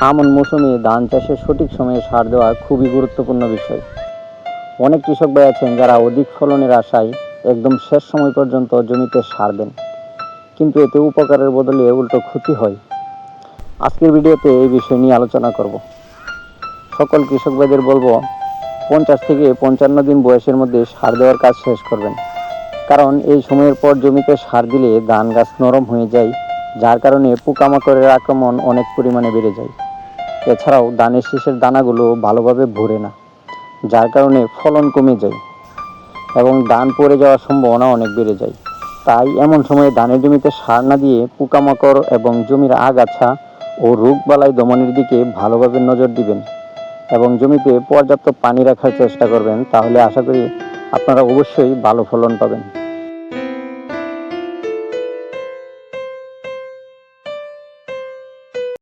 আমন মৌসুমে ধান চাষের সঠিক সময়ে সার দেওয়া খুবই গুরুত্বপূর্ণ বিষয়। অনেক কৃষক ভাই আছেন যারা অধিক ফলনের আশায় একদম শেষ সময় পর্যন্ত জমিতে সার দেন। কিন্তু এতে উপকারের বদলে উল্টো ক্ষতি হয়। আজকের ভিডিওতে এই বিষয় নিয়ে আলোচনা করব। সকল কৃষক ভাইদের বলব, পঞ্চাশ থেকে পঞ্চান্ন দিন বয়সের মধ্যে সার দেওয়ার কাজ শেষ করবেন। কারণ এই সময়ের পর জমিতে সার দিলে ধান গাছ নরম হয়ে যায়, যার কারণে পোকামাকড়ের আক্রমণ অনেক পরিমাণে বেড়ে যায়। এছাড়াও ধানের শীষের দানাগুলো ভালোভাবে ভরে না, যার কারণে ফলন কমে যায় এবং ধান পড়ে যাওয়ার সম্ভাবনা অনেক বেড়ে যায়। তাই এমন সময়ে ধানের জমিতে সার না দিয়ে পোকামাকড় এবং জমির আগাছা ও রোগবালাই দমনের দিকে ভালোভাবে নজর দিবেন এবং জমিতে পর্যাপ্ত পানি রাখার চেষ্টা করবেন, তাহলে আশা করি আপনারা অবশ্যই ভালো ফলন পাবেন।